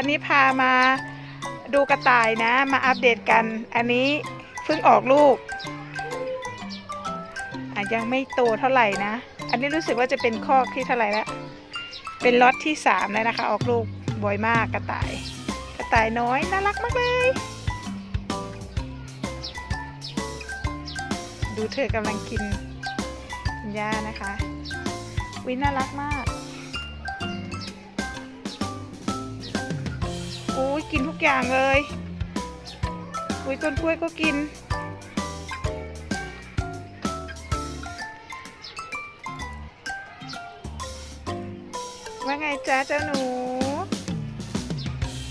วันนี้พามาดูกระต่ายนะ มาอัปเดตกัน อันนี้เพิ่งออกลูกอะยังไม่โตเท่าไหร่นะ อันนี้รู้สึกว่าจะเป็นคอกที่เท่าไหร่แล้ว เป็นล็อตที่สามแล้วนะคะ ออกลูกบ่อยมากกระต่าย กระต่ายน้อยน่ารักมากเลย ดูเธอกำลังกินหญ้านะคะวิน่ารักมาก อุ้ยกินทุกอย่างเลยอุ้ยต้นกล้วยก็กิน ว่าไงจ๊ะเจ้าหนู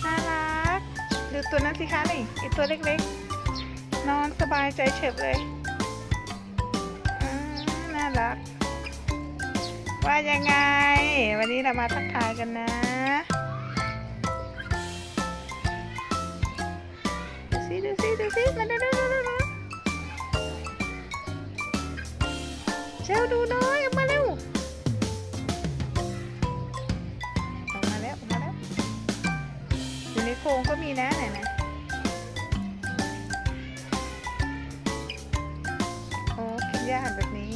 น่ารัก ดูตัวนั้นสิคะนี่ไอตัวเล็กๆ นอนสบายใจเฉบเลยน่ารัก ว่ายังไง วันนี้เรามาทักทายกันนะ ดูสิดูสิมาดูดูดูดูเจ้าดูน้อยมาเร็วออกมาแล้วออกมาแล้วอยู่ในโครงก็มีนะไหนนะโอ้กินหญ้าแบบนี้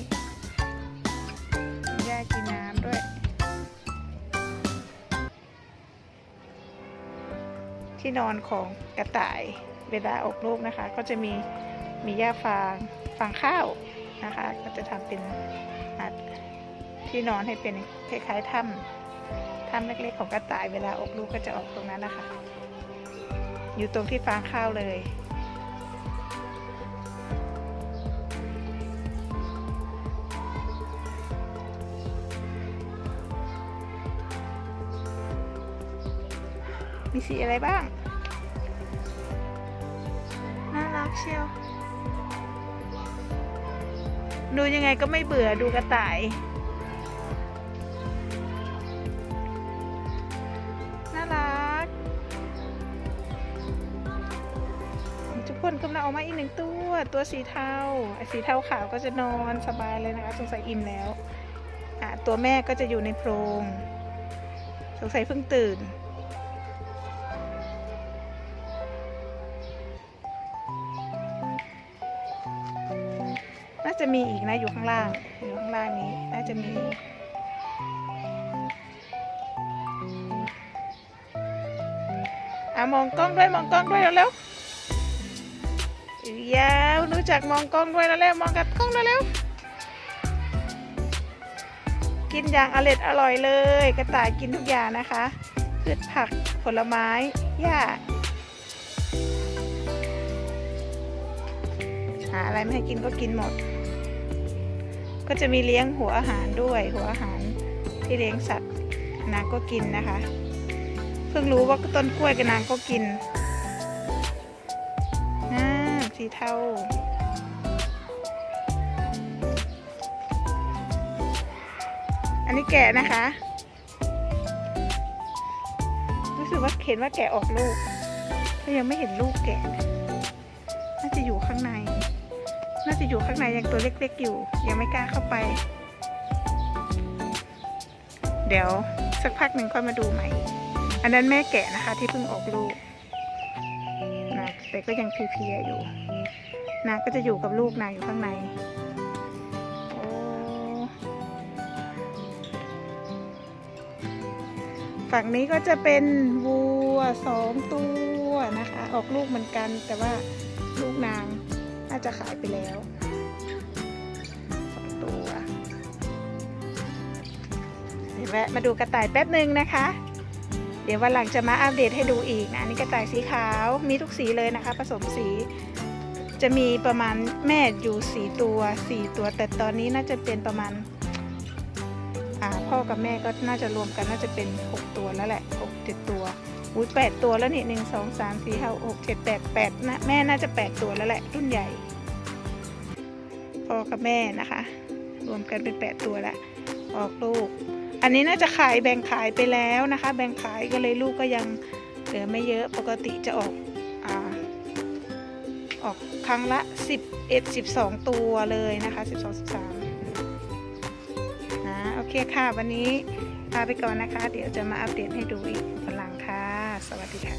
กินหญ้ากินน้ำด้วยที่นอนของกระต่าย เวลาออกลูกนะคะ ก็จะมีมีหญ้าฟางฟางข้าวนะคะ ก็จะทำเป็นอะที่นอนให้เป็นคล้ายๆถ้ำถ้ำเล็กๆของกระต่ายเวลาออกลูกก็จะออกตรงนั้นนะคะ อยู่ตรงที่ฟางข้าวเลยมีสีอะไรบ้าง เชียว ดูยังไงก็ไม่เบื่อดูกระต่ายน่ารักทุกคนกำลังออกมาอีกหนึ่งตัว ตัวสีเทาไอ้สีเทาขาวก็จะนอนสบายเลยนะคะสงสัยอิ่มแล้ว อะ ตัวแม่ก็จะอยู่ในโพรง สงสัยเพิ่งตื่น จะมีอีกนะอยู่ข้างล่าง อยู่ข้างล่างนี้น่าจะมี อะมองกล้องด้วยมองกล้องด้วยเร็วๆอียาวรู้จักมองกล้องด้วยแล้วเร็วมองกับกล้องแล้วเร็วกินอย่างอร่อยอร่อยเลย กระต่ายกินทุกอย่างนะคะพืชผักผลไม้หญ้าหาอะไรไม่ให้กินก็กินหมด ก็จะมีเลี้ยงหัวอาหารด้วย หัวอาหารที่เลี้ยงสัตว์นางก็กินนะคะ เพิ่งรู้ว่าต้นกล้วยกับนางก็กินน่าสีเทาอันนี้แกะนะคะ รู้สึกว่าเห็นว่าแกะออกลูกก็ยังไม่เห็นลูกแกะ น่าจะอยู่ข้างในยังตัวเล็กๆอยู่ ยังไม่กล้าเข้าไป เดี๋ยวสักพักหนึ่งค่อยมาดูใหม่ อันนั้นแม่แกะนะคะที่เพิ่งออกลูกนะแต่ก็ยังเพลียๆอยู่นางก็จะอยู่กับลูกนางอยู่ข้างในโอ้ฝั่งนี้ก็จะเป็นวัวสองตัวนะคะ ออกลูกเหมือนกันแต่ว่าลูกนาง จะขายไปแล้วสองตัวเดี๋ยวแวะมาดูกระต่ายแป๊บหนึ่งนะคะ เดี๋ยววันหลังจะมาอัปเดตให้ดูอีกนะอันนี่กระต่ายสีขาวมีทุกสีเลยนะคะ ผสมสีจะมีประมาณแม่อยู่สี่ตัวสี่ตัว แต่ตอนนี้น่าจะเป็นประมาณพ่อกับแม่ก็น่าจะรวมกันน่าจะเป็นหกตัวแล้วแหละหกเจ็ดตัว อุ้ยแปดตัวแล้วนี่หนึ่งสองสามสี่ห้าหกเจ็ดแปดแปดนะแม่น่าจะแปดตัวแล้วแหละ รุ่นใหญ่พ่อกับแม่นะคะ รวมกันเป็นแปดตัวล้วออกลูก อันนี้น่าจะขายแบ่งขายไปแล้วนะคะ แบ่งขายก็เลยลูกก็ยังเหลือไม่เยอะปกติจะออกอ่าออกครั้งละสิบเอ็ดสิบสองตัวเลยนะคะสิบสองสิบสามนะโอเคค่ะ วันนี้ลาไปก่อนนะคะ เดี๋ยวจะมาอัปเดตให้ดูอีกวันหลังค่ะสส วัสดีค่ะ